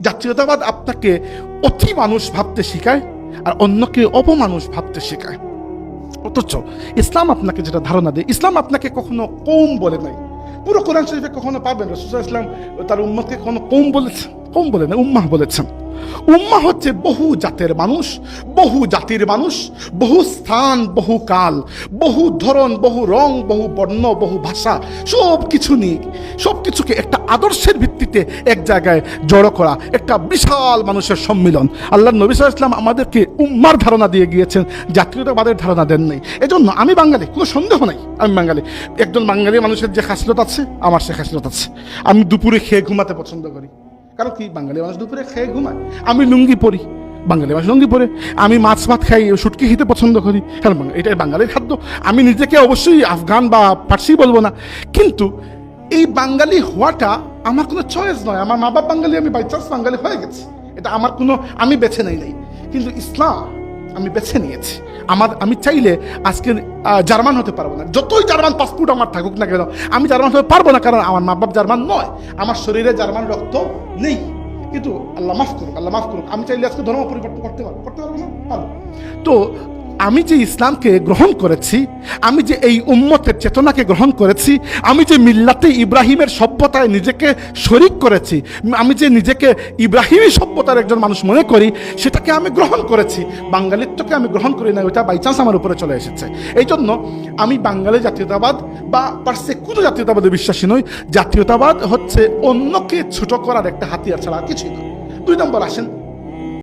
জাতীয়তাবাদ আপনাকে অতি মানুষ ভাবতে শেখায় আর অন্যকে অপমানুষ ভাবতে শেখায়। অথচ ইসলাম আপনাকে যেটা ধারণা দেয়, ইসলাম আপনাকে কখনো কম বলে নাই। পুরো কোরআন শরীফে কখনো পাবেন রসুল ইসলাম তার উম্মতকে কখনো কৌম বলেছেন কম বলে না উম্মাহ বলেছেন। উম্মা হচ্ছে বহু জাতের মানুষ, বহু জাতির মানুষ, বহু স্থান, বহু কাল, বহু ধরন, বহু রং, বহু বর্ণ, বহু ভাষা, সব কিছু নিয়ে, সব কিছুকে একটা আদর্শের ভিত্তিতে এক জায়গায় জড়ো করা, একটা বিশাল মানুষের সম্মিলন। আল্লাহ নবী ইসলাম আমাদেরকে উম্মার ধারণা দিয়ে গিয়েছেন, জাতীয়তাবাদের ধারণা দেন নাই। এজন্য আমি বাঙালি, কোনো সন্দেহ নাই, আমি বাঙালি। একজন বাঙালি মানুষের যে খাসলত আছে, আমার সে খাসলত আছে। আমি দুপুরে খেয়ে ঘুমাতে পছন্দ করি। কারণ কি? বাঙালি মানুষ দুপুরে খেয়ে ঘুমায়। আমি লুঙ্গি পরি। বাঙালি মানুষ লুঙ্গি পরে। আমি মাছ ভাত খাই, শুটকি খেতে পছন্দ করি। কারণ এটাই এটা বাঙালির খাদ্য। আমি নিজেকে অবশ্যই আফগান বা পার্সি বলব না। কিন্তু এই বাঙালি হওয়াটা আমার কোনো চয়েস নয়। আমার মা বাপ বাঙালি, আমি বাই চান্স বাঙালি হয়ে গেছি। এটা আমার কোনো আমি বেছে নেই নাই। কিন্তু ইসলাম আমি বেছে নিয়েছি। আমার আমি চাইলে আজকে জার্মান হতে পারব না। যতই জার্মান পাসপোর্ট আমার থাকুক না কেন, আমি জার্মান হতে পারব না কারণ আমার মা বাপ জার্মান নয়। আমার শরীরে জার্মান রক্ত নেই। কিন্তু আল্লাহ মাফ করুক, আল্লাহ মাফ করুক। আমি চাইলে আজকে ধর্ম পরিবর্তন করতে পারব। করতে পারব না? পারব। তো আমি যে ইসলামকে গ্রহণ করেছি, আমি যে এই উম্মতের চেতনাকে গ্রহণ করেছি, আমি যে মিল্লাতে ইব্রাহিমের সভ্যতায় নিজেকে শরিক করেছি, আমি যে নিজেকে ইব্রাহিমী সভ্যতার একজন মানুষ মনে করি, সেটাকে আমি গ্রহণ করেছি। বাঙালিত্বকে আমি গ্রহণ করি না ওইটা বাই চান্স আমার উপরে চলে এসেছে। এই জন্য আমি বাঙালি জাতীয়তাবাদ বা পার্শ্বে কোনো জাতীয়তাবাদে বিশ্বাসী নই। জাতীয়তাবাদ হচ্ছে অন্যকে ছোট করার একটা হাতিয়ার ছাড়া কিছুই না দুই নম্বর আসেন